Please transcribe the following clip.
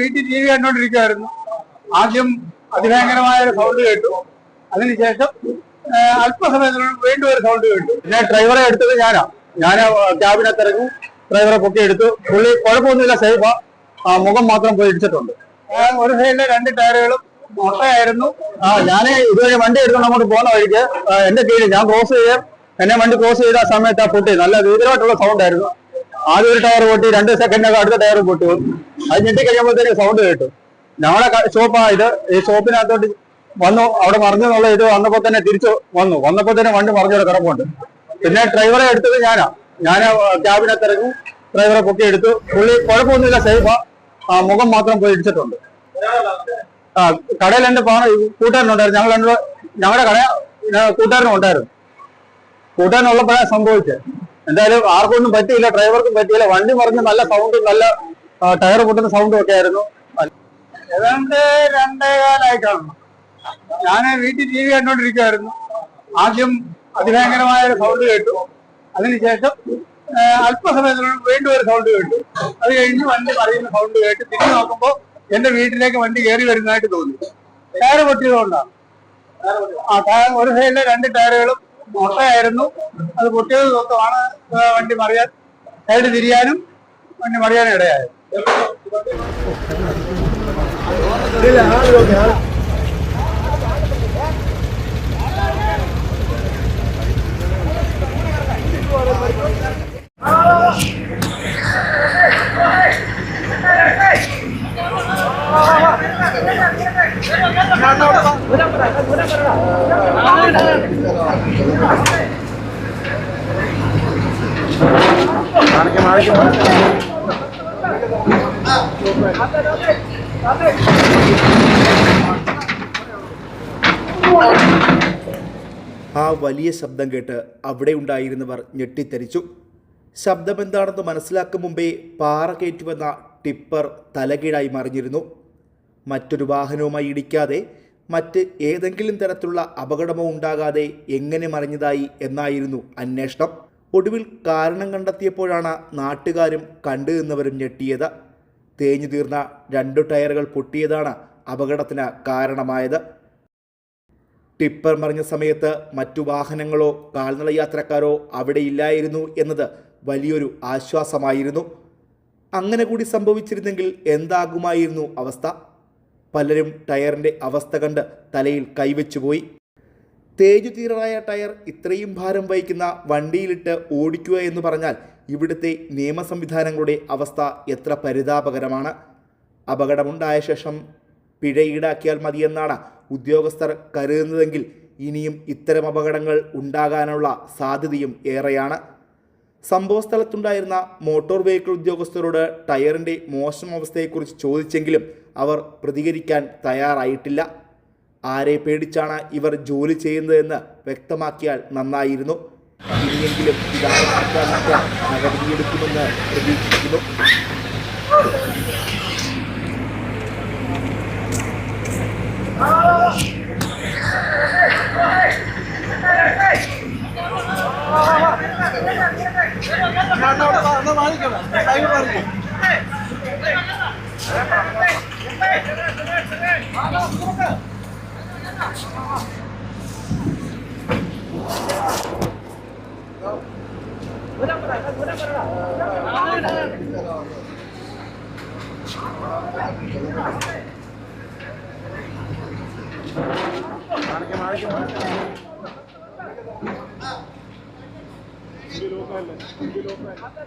വീട്ടിൽ T V കണ്ടോണ്ടിരിക്കുവായിരുന്നു. ആദ്യം അതിഭയങ്കരമായ ഒരു സൗണ്ട് കേട്ടു അതിനുശേഷം അല്പസമയത്തിനുള്ളിൽ വീണ്ടും ഒരു സൗണ്ട് കേട്ടു. പിന്നെ ഡ്രൈവറെ എടുത്തത് ഞാനാ. ഞാൻ ക്യാബിനകത്ത് ഇറങ്ങി ഡ്രൈവറെ പൊക്കി എടുത്തു പുള്ളി കുഴപ്പമൊന്നുമില്ല സേഫാ മുഖം മാത്രം പോയി ഇടിച്ചിട്ടുണ്ട്. ഒരു സൈഡിലെ രണ്ട് ടയറുകളും മൊട്ടയായിരുന്നു. ആ ഞാൻ ഇതുവരെ വണ്ടി എടുത്തുകൊണ്ട് അങ്ങോട്ട് പോകുന്ന വഴിക്ക് എന്റെ കീഴിൽ ഞാൻ ക്രോസ് ചെയ്യാം. എന്നെ വണ്ടി ക്രോസ് ചെയ്ത ആ സമയത്ത് ആ പൊട്ടി നല്ല ഭീകരമായിട്ടുള്ള സൗണ്ട് ആയിരുന്നു. ആദ്യം ഒരു ടയർ പൊട്ടി രണ്ട് സെക്കൻഡൊക്കെ അടുത്ത ടയർ പൊട്ടി. അത് ഞെട്ടി കഴിയുമ്പോഴത്തേക്ക് സൗണ്ട് കേട്ടു ഞങ്ങളുടെ ഷോപ്പാ ഇത് ഈ ഷോപ്പിനകത്തോട്ട് വന്നു അവിടെ മറിഞ്ഞു എന്നുള്ള ഇത് വന്നപ്പോ തന്നെ തിരിച്ചു വന്നു. വന്നപ്പോ തന്നെ വണ്ടി മറിഞ്ഞവിടെ കിടപ്പുണ്ട്. പിന്നെ ഡ്രൈവറെ എടുത്തത് ഞാനാ. ഞാൻ ക്യാബിനകത്ത് ഇറങ്ങി ഡ്രൈവറെ പൊക്കി എടുത്തു. പുള്ളി കുഴപ്പമൊന്നുമില്ല സേഫാ ആ. മുഖം മാത്രം പോയി ഇടിച്ചിട്ടുണ്ട്. ആ കടയിൽ എന്റെ പാണ കൂട്ടുകാരനുണ്ടായിരുന്നു. ഞങ്ങൾ ഞങ്ങളുടെ കട കൂട്ടുകാരനും ഉണ്ടായിരുന്നു കൂട്ടുകാരനുള്ളപ്പോഴാണ് സംഭവിച്ചത്. എന്തായാലും ആർക്കൊന്നും പറ്റിയില്ല ഡ്രൈവർക്കും പറ്റിയില്ല. വണ്ടി മറിഞ്ഞ് നല്ല സൗണ്ടും നല്ല ടയർ പൊട്ടുന്ന സൗണ്ടും ഒക്കെ ആയിരുന്നു. ഏതാണ്ട് രണ്ടേ കാലായിട്ടാണ് ഞാൻ വീട്ടിൽ ടി വി കണ്ടോണ്ടിരിക്കുവായിരുന്നു. ആദ്യം അതിഭയങ്കരമായ ഒരു സൗണ്ട് കേട്ടു. അതിനുശേഷം അല്പസമയത്തിനുള്ളിൽ വീണ്ടും ഒരു സൗണ്ട് കേട്ടു. അത് കഴിഞ്ഞ് വണ്ടി പറയുന്ന സൗണ്ട് കേട്ട് തിരിഞ്ഞു നോക്കുമ്പോ എന്റെ വീട്ടിലേക്ക് വണ്ടി കയറി വരുന്നതായിട്ട് തോന്നി. ടയർ പൊട്ടിയതുകൊണ്ടാണ്. ആ ടയർ ഒരു സൈഡിലെ രണ്ട് ടയറുകളും മൊട്ടയായിരുന്നു. അത് പൊട്ടിയത് ആ, വണ്ടി മറിയാൻ സൈഡ് തിരിയാനും വണ്ടി മറിയാനും ഇടയായത് ആ വലിയ ശബ്ദം കേട്ട് അവിടെ ഉണ്ടായിരുന്നവർ ഞെട്ടിത്തെറിച്ചു ശബ്ദമെന്താണെന്ന് മനസ്സിലാക്കും മുമ്പേ പാറ കയറ്റുവന്ന ടിപ്പർ തലകീഴായി മറിഞ്ഞിരുന്നു. മറ്റൊരു വാഹനവുമായി ഇടിക്കാതെ മറ്റ് ഏതെങ്കിലും തരത്തിലുള്ള അപകടമോ ഉണ്ടാകാതെ എങ്ങനെ മറിഞ്ഞതായി എന്നായിരുന്നു അന്വേഷണം. ഒടുവിൽ കാരണം കണ്ടെത്തിയപ്പോഴാണ് നാട്ടുകാരും കണ്ടു നിന്നവരും ഞെട്ടിയത്. തേഞ്ഞു തീർന്ന രണ്ടു ടയറുകൾ പൊട്ടിയതാണ് അപകടത്തിന് കാരണമായത്. ടിപ്പർ മറിഞ്ഞ സമയത്ത് മറ്റു വാഹനങ്ങളോ കാൽനട യാത്രക്കാരോ അവിടെ ഇല്ലായിരുന്നു എന്നത് വലിയൊരു ആശ്വാസമായിരുന്നു. അങ്ങനെ കൂടി സംഭവിച്ചിരുന്നെങ്കിൽ എന്താകുമായിരുന്നു അവസ്ഥ? പലരും ടയറിന്റെ അവസ്ഥ കണ്ട് തലയിൽ കൈവച്ചുപോയി തേജു തീരായ ടയർ ഇത്രയും ഭാരം വഹിക്കുന്ന വണ്ടിയിലിട്ട് ഓടിക്കുക എന്ന് പറഞ്ഞാൽ ഇവിടുത്തെ നിയമ സംവിധാനങ്ങളുടെ അവസ്ഥ എത്ര പരിതാപകരമാണ്. അപകടമുണ്ടായ ശേഷം പിഴ ഈടാക്കിയാൽ മതിയെന്നാണ് ഉദ്യോഗസ്ഥർ കരുതുന്നതെങ്കിൽ ഇനിയും ഇത്തരം അപകടങ്ങൾ ഉണ്ടാകാനുള്ള സാധ്യതയും ഏറെയാണ്. സംഭവസ്ഥലത്തുണ്ടായിരുന്ന മോട്ടോർ വെഹിക്കിൾ ഉദ്യോഗസ്ഥരോട് ടയറിന്റെ മോശം അവസ്ഥയെക്കുറിച്ച് ചോദിച്ചെങ്കിലും അവർ പ്രതികരിക്കാൻ തയ്യാറായിട്ടില്ല. ആരെ പേടിച്ചാണ് ഇവർ ജോലി ചെയ്യുന്നതെന്ന് വ്യക്തമാക്കിയാൽ നന്നായിരുന്നു. ഇനിയെങ്കിലും നടപടിയെടുക്കുമെന്ന് പ്രതീക്ഷിക്കുന്നു. Oh! മാറിക്കണം സൈഡ് മാറിക്കും മാറിക്കും മാറിക്കും बिलो पहले बिलो पहले